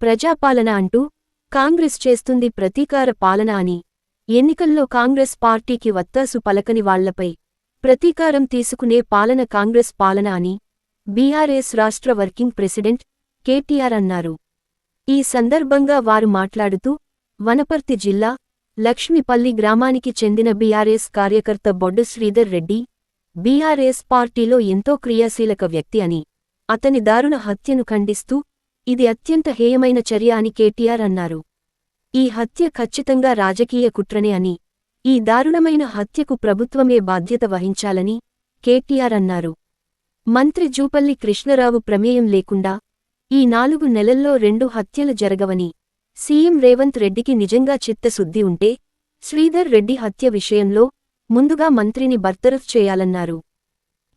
ప్రజాపాలన అంటూ కాంగ్రెస్ చేస్తుంది ప్రతీకార పాలన అని ఎన్నికల్లో కాంగ్రెస్ పార్టీకి వత్తాసు పలకని వాళ్ళపై ప్రతీకారం తీసుకునే పాలన కాంగ్రెస్ పాలన అని బీఆర్ఎస్ రాష్ట్ర వర్కింగ్ ప్రెసిడెంట్ కేటీఆర్ అన్నారు. ఈ సందర్భంగా వారు మాట్లాడుతూ వనపర్తి జిల్లా లక్ష్మిపల్లి గ్రామానికి చెందిన బీఆర్ఎస్ కార్యకర్త బొడ్డు శ్రీధర్ రెడ్డి బీఆర్ఎస్ పార్టీలో ఎంతో క్రియాశీలక వ్యక్తి అని అతని దారుణ హత్యను ఖండిస్తూ ఇది అత్యంత హేయమైన చర్య అని కేటీఆర్ అన్నారు. ఈ హత్య ఖచ్చితంగా రాజకీయ కుట్రనే అని ఈ దారుణమైన హత్యకు ప్రభుత్వమే బాధ్యత వహించాలని కేటీఆర్ అన్నారు. మంత్రి జూపల్లి కృష్ణరావు ప్రమేయం లేకుండా ఈ నాలుగు నెలల్లో రెండు హత్యలు జరగవని సీఎం రేవంత్ రెడ్డికి నిజంగా చిత్తశుద్ధి ఉంటే శ్రీధర్ రెడ్డి హత్య విషయంలో ముందుగా మంత్రిని బర్తరఫ్ చేయాలన్నారు.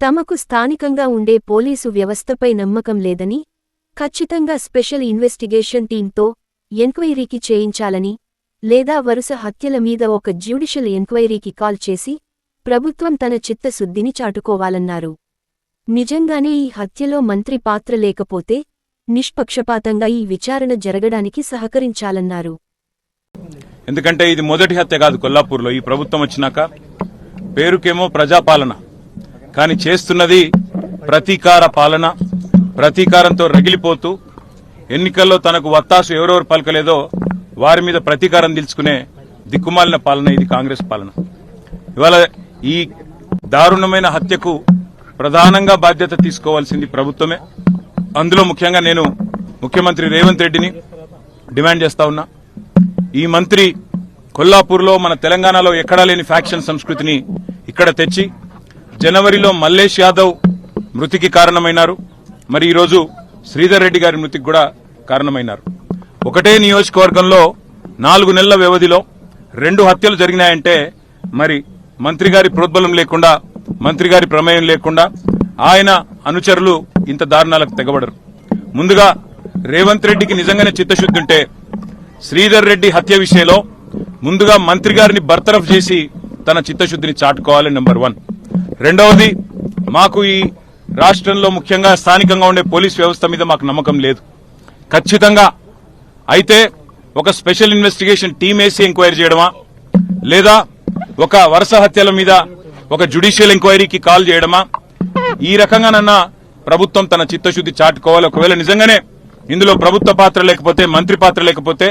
తమకు స్థానికంగా ఉండే పోలీసు వ్యవస్థపై నమ్మకం లేదని ఖచ్చితంగా స్పెషల్ ఇన్వెస్టిగేషన్ టీంతో ఎంక్వైరీకి చేయించాలని లేదా వరుస హత్యల మీద ఒక జ్యుడిషియల్ ఎంక్వైరీకి కాల్ చేసి ప్రభుత్వం తన చిత్తశుద్ధిని చాటుకోవాలన్నారు. నిజంగానే ఈ హత్యలో మంత్రి పాత్ర లేకపోతే నిష్పక్షపాతంగా ఈ విచారణ జరగడానికి సహకరించాలన్నారు. ఎందుకంటే ఇది మొదటి హత్య కాదు కొల్లాపూర్లో. ఈ ప్రభుత్వం వచ్చినాక పేరుకేమో ప్రజాపాలన. కానీ చేస్తున్నది ప్రతీకార పాలన. ప్రతీకారంతో రగిలిపోతూ ఎన్నికల్లో తనకు వత్తాసు ఎవరెవరు పలకలేదో వారి మీద ప్రతీకారం తెలుసుకునే దిక్కుమాలిన పాలన ఇది కాంగ్రెస్ పాలన. ఇవాళ ఈ దారుణమైన హత్యకు ప్రధానంగా బాధ్యత తీసుకోవాల్సింది ప్రభుత్వమే. అందులో ముఖ్యంగా నేను ముఖ్యమంత్రి రేవంత్ రెడ్డిని డిమాండ్ చేస్తా ఉన్నా. ఈ మంత్రి కొల్లాపూర్లో మన తెలంగాణలో ఎక్కడా లేని ఫ్యాక్షన్ సంస్కృతిని ఇక్కడ తెచ్చి జనవరిలో మల్లేష్ యాదవ్ మృతికి కారణమైనారు. మరి ఈరోజు శ్రీధర్ రెడ్డి గారి మృతికి కూడా కారణమైనారు. ఒకటే నియోజకవర్గంలో నాలుగు నెలల వ్యవధిలో రెండు హత్యలు జరిగినాయంటే మరి మంత్రి గారి ప్రోద్బలం లేకుండా మంత్రి గారి ప్రమేయం లేకుండా ఆయన అనుచరులు ఇంత దారుణాలకు తెగబడరు. ముందుగా రేవంత్ రెడ్డికి నిజంగానే చిత్తశుద్ధి ఉంటే శ్రీధర్ రెడ్డి హత్య విషయంలో ముందుగా మంత్రి గారిని బర్తరఫ్ చేసి తన చిత్తశుద్ధిని చాటుకోవాలి నెంబర్ వన్. రెండవది మాకు ఈ రాష్ట్రంలో ముఖ్యంగా స్థానికంగా ఉండే పోలీస్ వ్యవస్థ మీద మాకు నమ్మకం లేదు. ఖచ్చితంగా అయితే ఒక స్పెషల్ ఇన్వెస్టిగేషన్ టీం వేసి ఎంక్వైరీ చేయడమా? లేదా ఒక వరుస హత్యల మీద ఒక జ్యుడిషియల్ ఎంక్వైరీకి కాల్ చేయడమా? ఈ రకంగానన్నా ప్రభుత్వం తన చిత్తశుద్ధి చాటుకోవాలి. ఒకవేళ నిజంగానే ఇందులో ప్రభుత్వ పాత్ర లేకపోతే మంత్రి పాత్ర లేకపోతే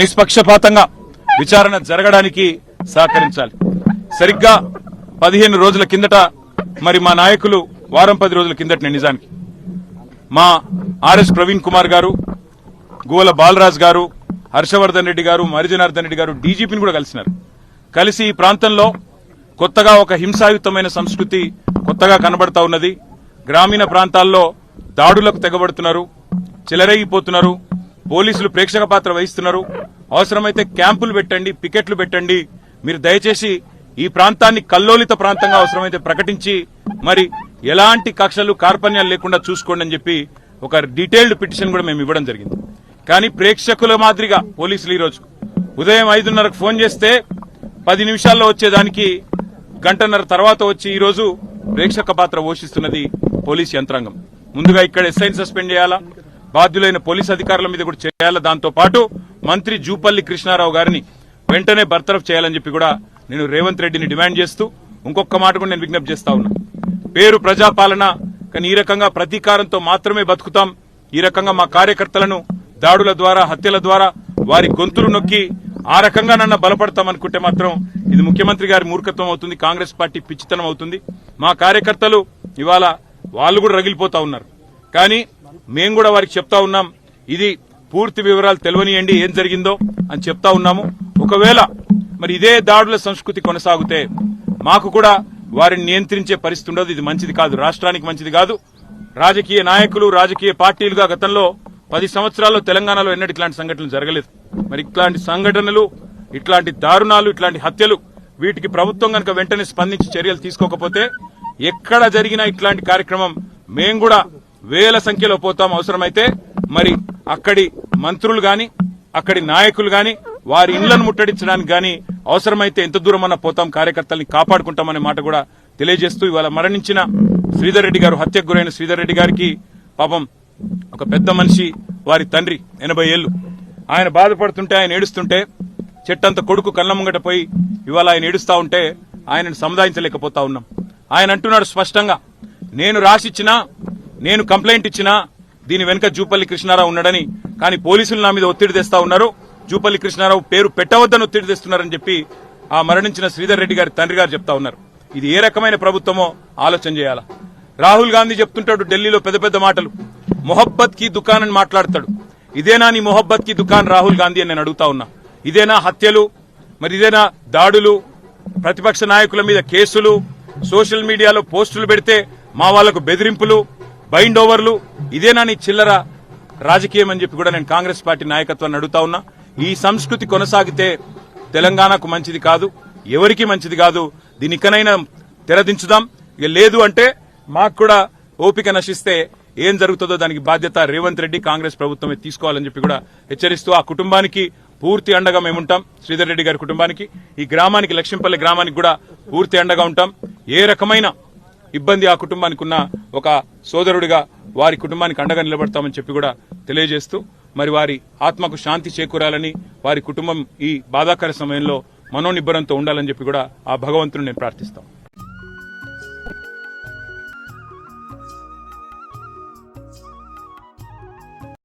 నిష్పక్షపాతంగా విచారణ జరగడానికి సహకరించాలి. సరిగ్గా పదిహేను రోజుల కిందట మరి మా నాయకులు వారం పది రోజుల కిందట నిజానికి. మా ఆర్ఎస్ ప్రవీణ్ కుమార్ గారు గోల బాలరాజ్ గారు హర్షవర్ధన్ రెడ్డి గారు మరిజనార్దన్ రెడ్డి గారు డీజీపీని కూడా కలిసినారు. కలిసి ఈ ప్రాంతంలో కొత్తగా ఒక హింసాయుతమైన సంస్కృతి కొత్తగా కనబడతా ఉన్నది. గ్రామీణ ప్రాంతాల్లో దాడులకు తెగబడుతున్నారు చెలరేగిపోతున్నారు పోలీసులు ప్రేక్షక పాత్ర వహిస్తున్నారు. అవసరమైతే క్యాంపులు పెట్టండి పికెట్లు పెట్టండి. మీరు దయచేసి ఈ ప్రాంతాన్ని కల్లోలిత ప్రాంతంగా అవసరమైతే ప్రకటించి మరి ఎలాంటి కక్షలు కార్పణ్యాలు లేకుండా చూసుకోండి అని చెప్పి ఒక డీటెయిల్డ్ పిటిషన్ కూడా మేము ఇవ్వడం జరిగింది. కానీ ప్రేక్షకుల మాదిరిగా పోలీసులు ఈరోజు ఉదయం ఐదున్నరకు ఫోన్ చేస్తే పది నిమిషాల్లో వచ్చేదానికి గంటన్నర తర్వాత వచ్చి ఈరోజు ప్రేక్షక పాత్ర పోషిస్తున్నది పోలీస్ యంత్రాంగం. ముందుగా ఇక్కడ ఎస్ఐని సస్పెండ్ చేయాలా? బాధ్యులైన పోలీస్ అధికారుల మీద కూడా చేయాలా? దాంతో పాటు మంత్రి జూపల్లి కృష్ణారావు గారిని వెంటనే బర్తరఫ్ చేయాలని చెప్పి కూడా నేను రేవంత్ రెడ్డిని డిమాండ్ చేస్తూ ఇంకొక మాట కూడా నేను విజ్ఞప్తి చేస్తా ఉన్నా. పేరు ప్రజాపాలన కానీ ఈ రకంగా ప్రతీకారంతో మాత్రమే బతుకుతాం. ఈ రకంగా మా కార్యకర్తలను దాడుల ద్వారా హత్యల ద్వారా వారి గొంతులు నొక్కి ఆ రకంగా నన్ను బలపడతామనుకుంటే మాత్రం ఇది ముఖ్యమంత్రి గారి మూర్ఖత్వం అవుతుంది కాంగ్రెస్ పార్టీ పిచ్చితనం అవుతుంది. మా కార్యకర్తలు ఇవాళ వాళ్ళు కూడా రగిలిపోతా ఉన్నారు. కానీ మేము కూడా వారికి చెప్తా ఉన్నాం ఇది పూర్తి వివరాలు తెలియనియండి ఏం జరిగిందో అని చెప్తా ఉన్నాము. ఒకవేళ మరి ఇదే దాడుల సంస్కృతి కొనసాగితే మాకు కూడా వారిని నియంత్రించే పరిస్థితి ఉండదు. ఇది మంచిది కాదు. రాష్ట్రానికి మంచిది కాదు. రాజకీయ నాయకులు రాజకీయ పార్టీలుగా గతంలో పది సంవత్సరాల్లో తెలంగాణలో ఎన్నటి ఇట్లాంటి సంఘటనలు జరగలేదు. మరి ఇట్లాంటి సంఘటనలు ఇట్లాంటి దారుణాలు ఇట్లాంటి హత్యలు వీటికి ప్రభుత్వం కనుక వెంటనే స్పందించి చర్యలు తీసుకోకపోతే ఎక్కడ జరిగినా ఇట్లాంటి కార్యక్రమం మేము కూడా వేల సంఖ్యలో పోతాం అవసరమైతే. మరి అక్కడి మంత్రులు గాని అక్కడి నాయకులు గాని వారి ఇండ్లను ముట్టడించడానికి గాని అవసరమైతే ఎంత దూరం అన్న పోతాం కార్యకర్తల్ని కాపాడుకుంటామనే మాట కూడా తెలియజేస్తూ ఇవాళ మరణించిన శ్రీధర్ రెడ్డి గారు హత్యకు గురైన శ్రీధర్ రెడ్డి గారికి పాపం ఒక పెద్ద మనిషి వారి తండ్రి ఎనభై ఏళ్ళు. ఆయన బాధపడుతుంటే ఆయన ఏడుస్తుంటే చెట్టంత కొడుకు కళ్ళ ముంగట పోయి ఇవాళ ఆయన ఏడుస్తా ఉంటే ఆయనను సముదాయించలేకపోతా ఉన్నాం. ఆయన అంటున్నాడు స్పష్టంగా నేను రాసిచ్చినా నేను కంప్లైంట్ ఇచ్చినా దీని వెనుక జూపల్లి కృష్ణారావు ఉన్నాడని కానీ పోలీసులు నా మీద ఒత్తిడి తెస్తా ఉన్నారు. జూపల్లి కృష్ణారావు పేరు పెట్టవద్దని ఒత్తిడి తెస్తున్నారని చెప్పి ఆ మరణించిన శ్రీధర్ రెడ్డి గారి తండ్రి గారు చెప్తా ఉన్నారు. ఇది ఏ రకమైన ప్రభుత్వమో ఆలోచన చేయాలా? రాహుల్ గాంధీ చెప్తుంటాడు ఢిల్లీలో పెద్ద పెద్ద మాటలు. మొహబ్బత్కి దుకాన్ అని మాట్లాడతాడు. ఇదేనా నీ మొహబ్బత్కి దుకాన్ రాహుల్ గాంధీ అని నేను అడుగుతా ఉన్నా. ఇదేనా హత్యలు? మరి ఇదేనా దాడులు? ప్రతిపక్ష నాయకుల మీద కేసులు? సోషల్ మీడియాలో పోస్టులు పెడితే మా వాళ్ళకు బెదిరింపులు? బైండ్ ఓవర్లు? ఇదేనా నీ చిల్లర రాజకీయం అని చెప్పి కూడా నేను కాంగ్రెస్ పార్టీ నాయకత్వాన్ని అడుగుతా ఉన్నా. ఈ సంస్కృతి కొనసాగితే తెలంగాణకు మంచిది కాదు ఎవరికి మంచిది కాదు. దీని ఇకనైనా తెరదించుదాం. ఇక లేదు అంటే మాకు కూడా ఓపిక నశిస్తే ఏం జరుగుతుందో దానికి బాధ్యత రేవంత్ రెడ్డి కాంగ్రెస్ ప్రభుత్వమే తీసుకోవాలని చెప్పి కూడా హెచ్చరిస్తూ ఆ కుటుంబానికి పూర్తి అండగా మేముంటాం శ్రీధర్ రెడ్డి గారి కుటుంబానికి ఈ గ్రామానికి లక్ష్మీపల్లి గ్రామానికి కూడా పూర్తి అండగా ఉంటాం. ఏ రకమైన ఇబ్బంది ఆ కుటుంబానికి ఉన్న ఒక సోదరుడిగా వారి కుటుంబానికి అండగా నిలబడతామని చెప్పి కూడా తెలియజేస్తూ మరి వారి ఆత్మకు శాంతి చేకూరాలని వారి కుటుంబం ఈ బాధాకర సమయంలో మనోనిబ్బరంతో ఉండాలని చెప్పి కూడా ఆ భగవంతుని నేను ప్రార్థిస్తాం.